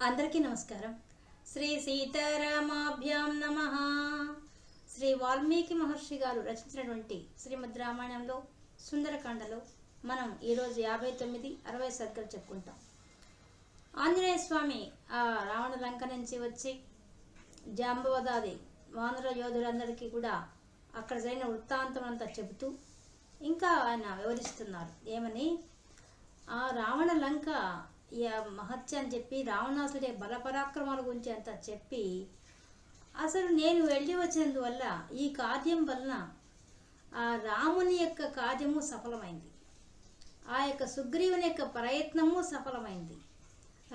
అందరికీ నమస్కారం. శ్రీ సీతారామాభ్యాం నమ. శ్రీ వాల్మీకి మహర్షి గారు రచించినటువంటి శ్రీమద్ రామాయణంలో సుందరకాండలో మనం ఈరోజు యాభై తొమ్మిది అరవై సర్గలు చెప్పుకుంటాం. ఆంజనేయ స్వామి ఆ రావణ లంక నుంచి వచ్చి జాంబవదాది వానర యోధులందరికీ కూడా అక్కడ జరిగిన వృత్తాంతం అంతా చెబుతూ ఇంకా ఆయన వివరిస్తున్నారు. ఏమని? ఆ రావణ లంక మహత్య అని చెప్పి రావణాసుడి బలపరాక్రమాల గురించి అంత చెప్పి అసలు నేను వెళ్ళి వచ్చినందువల్ల ఈ కార్యం వలన ఆ రాముని యొక్క కార్యము సఫలమైంది. ఆ యొక్క సుగ్రీవుని యొక్క ప్రయత్నము సఫలమైంది.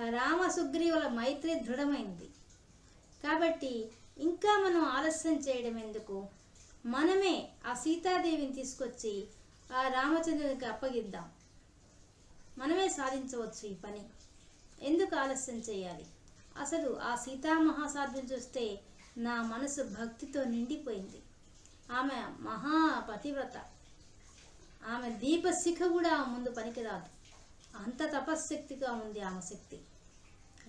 రామ సుగ్రీవుల మైత్రి దృఢమైంది. కాబట్టి ఇంకా మనం ఆలస్యం చేయడం ఎందుకు? మనమే ఆ సీతాదేవిని తీసుకొచ్చి ఆ రామచంద్రునికి అప్పగిద్దాం. మనమే సాధించవచ్చు ఈ పని. ఎందుకు ఆలస్యం చేయాలి? అసలు ఆ సీతామహాసాధ్యం చూస్తే నా మనసు భక్తితో నిండిపోయింది. ఆమె మహా పతివ్రత ఆమె దీపశిఖ కూడా ముందు పనికిరాదు. అంత తపశ్శక్తిగా ఉంది ఆమె శక్తి.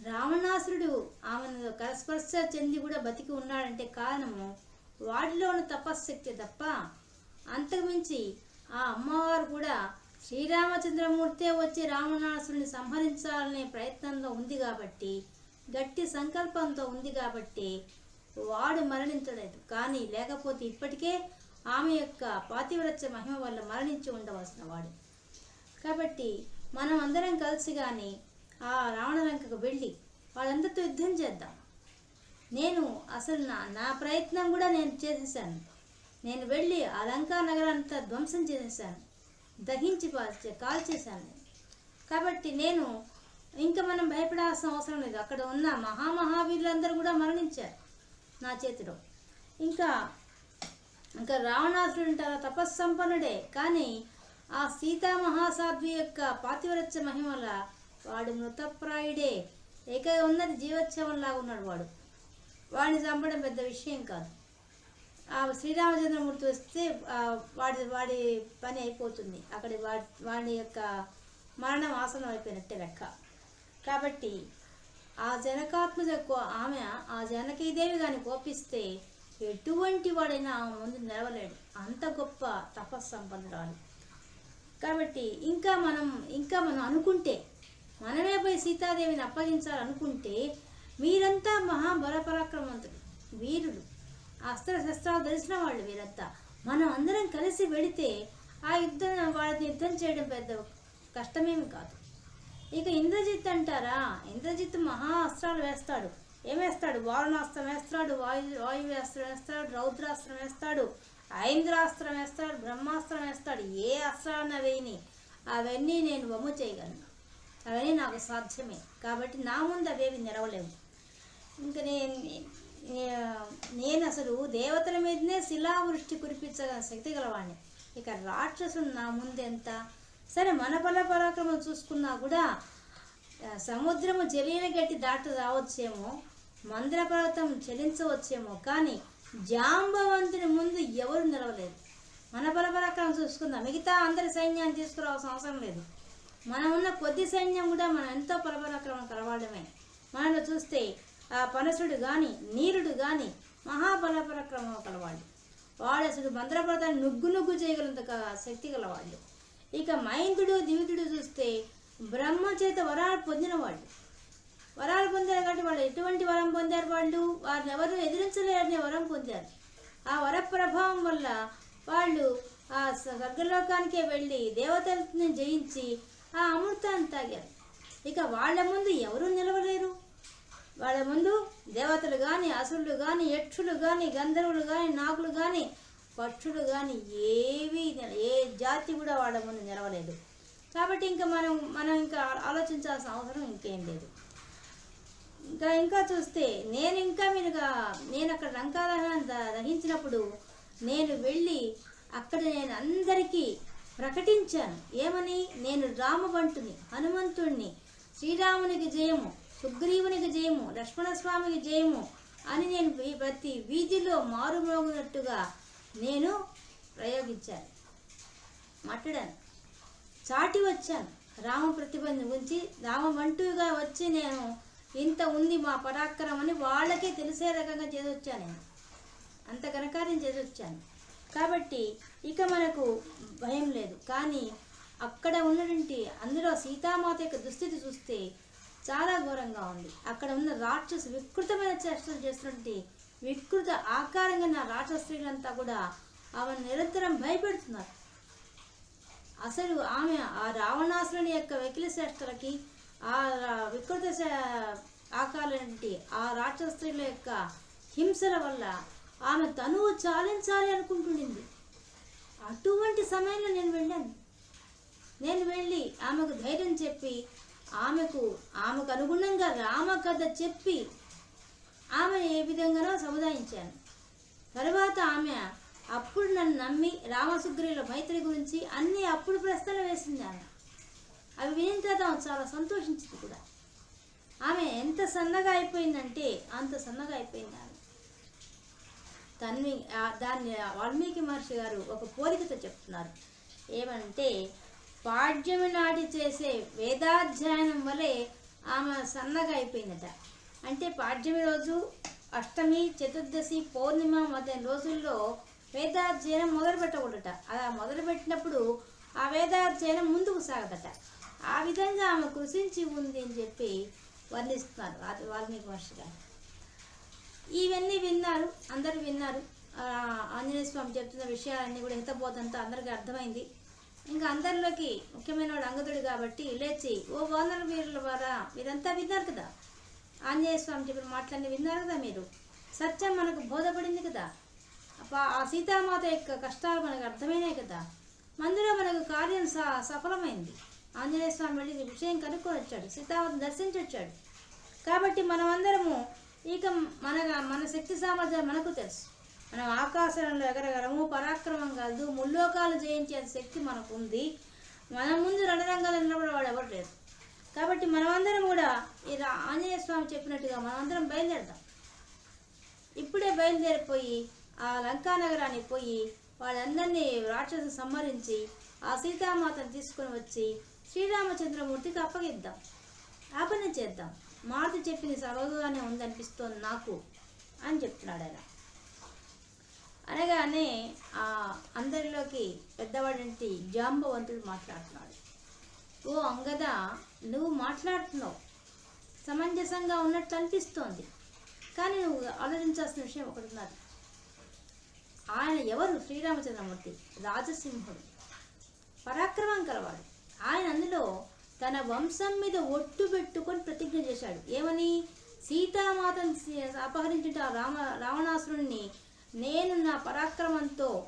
రావణాసురుడు ఆమెను కరస్పర్శ చెంది కూడా బతికి ఉన్నాడంటే కారణము వాడిలో ఉన్న తపశ్శక్తి తప్ప అంతకుమించి ఆ అమ్మవారు కూడా శ్రీరామచంద్రమూర్తే వచ్చి రావణాసురుని సంహరించాలనే ప్రయత్నంలో ఉంది కాబట్టి గట్టి సంకల్పంతో ఉంది కాబట్టి వాడు మరణించలేదు. కానీ లేకపోతే ఇప్పటికే ఆమె యొక్క పాతివ్రత్య మహిమ వల్ల మరణించి ఉండవలసిన వాడు. కాబట్టి మనం అందరం కలిసి కానీ ఆ రావణలంకకు వెళ్ళి వాళ్ళందరితో యుద్ధం చేద్దాం. నేను అసలు నా నా ప్రయత్నం కూడా నేను చేసేసాను. నేను వెళ్ళి ఆ లంకా నగరాన్ని ధ్వంసం చేసేసాను. దహించి కాల్ కాల్చేశాను నేను కాబట్టి నేను ఇంకా మనం భయపడాల్సిన అవసరం లేదు. అక్కడ ఉన్న మహామహావీరులందరూ కూడా మరణించారు నా చేతిలో. ఇంకా ఇంకా రావణాసుడు అంటారా తపస్సంపన్నుడే. కానీ ఆ సీతామహాసాధ్వి యొక్క పాతివరత్య మహిమల వాడు మృతప్రాయుడే. ఏక ఉన్నది జీవోత్సవంలాగా ఉన్నాడు వాడు. వాడిని చంపడం పెద్ద విషయం కాదు. శ్రీరామచంద్రమూర్తి వస్తే వాడి వాడి పని అయిపోతుంది. అక్కడ వాడి వాడి యొక్క మరణం ఆసనం అయిపోయినట్టే లెక్క. కాబట్టి ఆ జనకాత్మజకు ఆమె ఆ జనకీదేవి కానీ కోపిస్తే ఎటువంటి వాడైనా ఆమె ముందు నిలవలేడు. అంత గొప్ప తపస్సంపన్నురాలు. కాబట్టి ఇంకా మనం ఇంకా మనం అనుకుంటే మనమే పోయి సీతాదేవిని అప్పగించాలనుకుంటే మీరంతా మహాబలపరాక్రమవంతులు వీరులు. అస్త్ర శస్త్రాలు తెలిసిన వాళ్ళు వీరంతా. మనం అందరం కలిసి వెళితే ఆ యుద్ధం వాళ్ళని యుద్ధం చేయడం పెద్ద కష్టమేమి కాదు. ఇక ఇంద్రజిత్ అంటారా? ఇంద్రజిత్ మహా అస్త్రాలు వేస్తాడు. ఏమేస్తాడు వారుణాస్త్రం వేస్తాడు వాయు వాయువ్యాస్త్రం వేస్తాడు రౌద్రాస్త్రం వేస్తాడు ఐంద్రాస్త్రం వేస్తాడు బ్రహ్మాస్త్రం వేస్తాడు. ఏ అస్త్రాన్న వేయని. అవన్నీ నేను వమ్ము చేయగలను. అవన్నీ నాకు సాధ్యమే. కాబట్టి నా ముందు అవేవి నిలవలేవు ఇంకా నేను నేను అసలు దేవతల మీదనే శిలావృష్టి కురిపించగల శక్తి గలవాణ్ణి ఇక రాక్షసుడు నా ముందెంత? సరే మన బల పరాక్రమం చూసుకున్నా కూడా సముద్రము జలీన గట్టి దాట రావచ్చేమో మంద్ర పర్వతం చెలించవచ్చేమో కానీ జాంబవంతుని ముందు ఎవరు నిలవలేదు. మన బల పరాక్రమం చూసుకుందాం. మిగతా అందరి సైన్యాన్ని తీసుకురావాల్సిన అవసరం లేదు. మనం ఉన్న కొద్ది సైన్యం కూడా మనం ఎంతో పరపరాక్రమం కలవాడమే. మనలో చూస్తే పనసుడు కానీ నీరుడు కానీ మహాబల పరక్రమం కలవాళ్ళు. వాడు అసలు మంత్రపదాన్ని నుగ్గు నుగ్గు చేయగలంత శక్తి గలవాళ్ళు. ఇక మైందుడు దివితుడు చూస్తే బ్రహ్మ చేత వరాలు పొందిన వాళ్ళు. వరాలు పొందారు కాబట్టి వాళ్ళు ఎటువంటి వరం పొందారు వాళ్ళు? వారిని ఎవరు ఎదిరించలేరనే వరం పొందారు. ఆ వర ప్రభావం వల్ల వాళ్ళు ఆ స్వర్గలోకానికే వెళ్ళి దేవతల్ని జయించి ఆ అమృతాన్ని తాగారు. ఇక వాళ్ళ ముందు ఎవరూ నిలవలేరు? వాళ్ళ ముందు దేవతలు కానీ అసురులు కానీ యక్షులు కానీ గంధర్వులు కానీ నాగులు కానీ పక్షులు కానీ ఏవి ఏ జాతి కూడా వాళ్ళ ముందు నిలవలేదు. కాబట్టి ఇంకా మనం మనం ఇంకా ఆలోచించాల్సిన అవసరం ఇంకేం లేదు. ఇంకా ఇంకా చూస్తే నేను ఇంకా మీరుగా నేను అక్కడ లంకాదహనం దహించినప్పుడు నేను వెళ్ళి అక్కడ నేను అందరికీ ప్రకటించాను. ఏమని? నేను రామబంటుని హనుమంతుణ్ణి శ్రీరామునికి జయము. సుగ్రీవునికి జయము లక్ష్మణస్వామికి జయము అని నేను ప్రతి వీధిలో మారుమోగినట్టుగా నేను ప్రయోగించాను. మాట్లాడాను చాటి వచ్చాను. రామ ప్రతిబంధం ఉంచి రామ వంటుగా వచ్చి నేను ఇంత ఉంది మా పరాక్రమం అని వాళ్ళకే తెలిసే రకంగా చేసొచ్చాను నేను? అంత ఘనకార్యం నేను వచ్చాను కాబట్టి ఇక మనకు భయం లేదు. కానీ అక్కడ ఉన్నటువంటి అందులో సీతామాత యొక్క దుస్థితి చూస్తే చాలా ఘోరంగా ఉంది. అక్కడ ఉన్న రాక్షసు వికృతమైన చేష్టలు చేస్తున్నటువంటి వికృత ఆకారంగా నా రాక్షస స్త్రీలంతా కూడా ఆమె నిరంతరం భయపెడుతున్నారు. అసలు ఆమె ఆ రావణాసురుని యొక్క వెకిలి చేష్టలకి ఆ వికృత శ- ఆ రాక్షస స్త్రీల యొక్క హింసల వల్ల ఆమె తనువు చాలించాలి అనుకుంటుండింది. అటువంటి సమయంలో నేను వెళ్ళాను. నేను వెళ్ళి ఆమెకు ధైర్యం చెప్పి ఆమెకు ఆమెకు అనుగుణంగా రామకథ చెప్పి ఆమెను ఏ విధంగానో సముదాయించాను. తర్వాత ఆమె అప్పుడు నన్ను నమ్మి రామసుగ్రీల మైత్రి గురించి అన్ని అప్పుడు ప్రశ్నలు వేసింది ఆమె. అవి విని తర్వాత చాలా సంతోషించింది కూడా. ఆమె ఎంత సన్నగా అయిపోయిందంటే అంత సన్నగా అయిపోయింది ఆమె. తన్వి దాన్ని వాల్మీకి మహర్షి గారు ఒక పోలికతో చెప్తున్నారు. ఏమంటే పాడ్యమి నాటి చేసే వేదాధ్యయనం వలె ఆమె సన్నగా అయిపోయిందట. అంటే పాడ్యమి రోజు అష్టమి చతుర్దశి పౌర్ణిమ మొదలైన రోజుల్లో వేదాధ్యయనం మొదలు పెట్టకూడట అలా మొదలు పెట్టినప్పుడు ఆ వేదాధ్యయనం ముందుకు సాగదట. ఆ విధంగా ఆమె కృషించి ఉంది అని చెప్పి వర్ణిస్తున్నారు వాల్మీకి మహర్షి గారు. ఇవన్నీ విన్నారు అందరూ విన్నారు. ఆంజనేయ స్వామి చెప్తున్న విషయాలన్నీ కూడా హితబోధంతో అందరికీ అర్థమైంది. ఇంకా అందరిలోకి ముఖ్యమైన వాడు అంగదుడు కాబట్టి లేచి ఓ వానర వీరుల వారా మీరంతా విన్నారు కదా? ఆంజనేయ స్వామి చెప్పిన మాటలన్నీ విన్నారు కదా మీరు? సత్యం మనకు బోధపడింది కదా? అప్ప- ఆ సీతామాత యొక్క కష్టాలు మనకు అర్థమైనాయి కదా? మందులో మనకు కార్యం స సఫలమైంది. ఆంజనేయ స్వామి వెళ్ళి ఈ విషయం కనుక్కొని వచ్చాడు సీతామాత దర్శించి వచ్చాడు. కాబట్టి మనమందరము ఇక మన మన శక్తి సామర్థ్యాలు మనకు తెలుసు. మనం ఆకాశంలో ఎగరగలము పరాక్రమం కలదు ముల్లోకాలు జయించే శక్తి మనకు ఉంది మన ముందు రణరంగాలు ఉన్నప్పుడు వాడు ఎవరు లేరు. కాబట్టి మనమందరం కూడా ఈ ఆంజనేయ స్వామి చెప్పినట్టుగా మనమందరం బయలుదేరదాం. ఇప్పుడే బయలుదేరిపోయి ఆ లంకా నగరానికి పోయి వాళ్ళందరినీ రాక్షసు సంహరించి ఆ సీతామాతను తీసుకొని వచ్చి శ్రీరామచంద్రమూర్తికి అప్పగిద్దాం. ఆపణ చేద్దాం. మారుతి చెప్పింది సబగుగానే ఉందనిపిస్తోంది నాకు అని చెప్తున్నాడు ఆయన. అనగానే ఆ అందరిలోకి పెద్దవాడంటి జాంబవంతుడు మాట్లాడుతున్నాడు. ఓ అంగద నువ్వు మాట్లాడుతున్నావు. సమంజసంగా ఉన్నట్లు అనిపిస్తోంది. కానీ నువ్వు ఆలోచించాల్సిన విషయం ఒకటి ఉన్నది ఆయన ఎవరు? శ్రీరామచంద్రమూర్తి రాజసింహుడు. పరాక్రమం కలవాడు. ఆయన అందులో తన వంశం మీద ఒట్టు పెట్టుకొని ప్రతిజ్ఞ చేశాడు. ఏమని? సీతామాతను సి- అపహరించుట రామ రావణాసురుణ్ణి నేను నా పరాక్రమంతో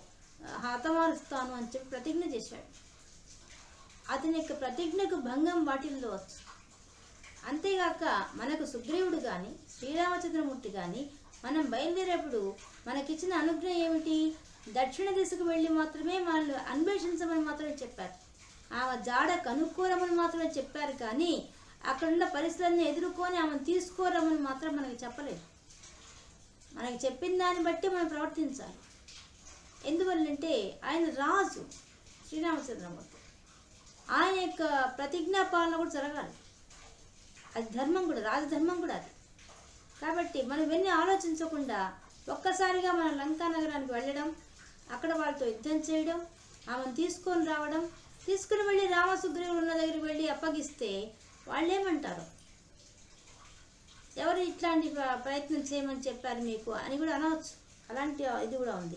హతమారుస్తాను అని చెప్పి ప్రతిజ్ఞ చేశాడు. అతని యొక్క ప్రతిజ్ఞకు భంగం వాటిల్లో వచ్చు. అంతేగాక మనకు సుగ్రీవుడు కానీ శ్రీరామచంద్రమూర్తి కానీ మనం బయలుదేరేప్పుడు మనకిచ్చిన అనుగ్రహం ఏమిటి? దక్షిణ దిశకు వెళ్ళి మాత్రమే వాళ్ళు అన్వేషించమని మాత్రమే చెప్పారు. ఆమె జాడ కనుక్కోరమని మాత్రమే చెప్పారు కానీ అక్కడున్న పరిస్థితులన్నీ ఎదుర్కొని ఆమెను తీసుకోరమని మాత్రం మనకి చెప్పలేదు. మనకి చెప్పిన దాన్ని బట్టి మనం ప్రవర్తించాలి. ఎందువల్లంటే ఆయన రాజు శ్రీరామచంద్రమూర్తి ఆయన యొక్క ప్రతిజ్ఞా పాలన కూడా జరగాలి. అది ధర్మం కూడా రాజధర్మం కూడా అది. కాబట్టి మనం ఇవన్నీ ఆలోచించకుండా ఒక్కసారిగా మన లంకా నగరానికి వెళ్ళడం అక్కడ వాళ్ళతో యుద్ధం చేయడం ఆమెను తీసుకొని రావడం తీసుకుని వెళ్ళి రామసుగ్రీవులు ఉన్న దగ్గరికి వెళ్ళి అప్పగిస్తే వాళ్ళు ఏమంటారు ఎవరు ఇట్లాంటి ప్ర- ప్రయత్నం చేయమని చెప్పారు మీకు అని కూడా అనవచ్చు. అలాంటి ఇది కూడా ఉంది.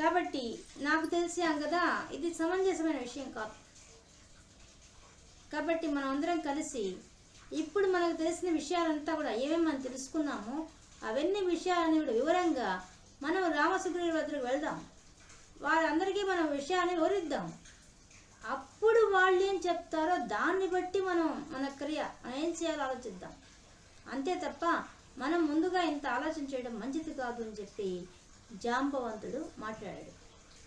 కాబట్టి నాకు తెలిసాం కదా ఇది సమంజసమైన విషయం కాదు. కాబట్టి మనం అందరం కలిసి ఇప్పుడు మనకు తెలిసిన విషయాలంతా కూడా ఏమేమి మనం తెలుసుకున్నామో అవన్నీ విషయాలని కూడా వివరంగా మనం రామసుగ్రీవుల వద్దకు వెళ్దాం. వారందరికీ మనం విషయాన్ని వివరిద్దాం. అప్పుడు వాళ్ళు ఏం చెప్తారో దాన్ని బట్టి మనం మన క్రియ మనం ఏం చేయాలో ఆలోచిద్దాం. అంతే తప్ప మనం ముందుగా ఇంత ఆలోచన చేయడం మంచిది కాదు అని చెప్పి జాంబవంతుడు మాట్లాడాడు.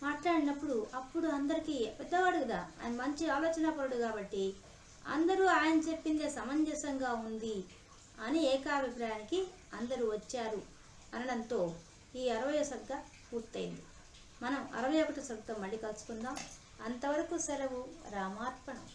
మాట్లాడినప్పుడు అప్పుడు అందరికీ పెద్దవాడు కదా ఆయన మంచి ఆలోచనాపరుడు కాబట్టి అందరూ ఆయన చెప్పిందే సమంజసంగా ఉంది అని ఏకాభిప్రాయానికి అందరూ వచ్చారు అనడంతో ఈ అరవై సర్గ పూర్తయింది. మనం అరవై ఒకటి సర్గతో మళ్ళీ కలుసుకుందాం. అంతవరకు సెలవు రామార్పణం.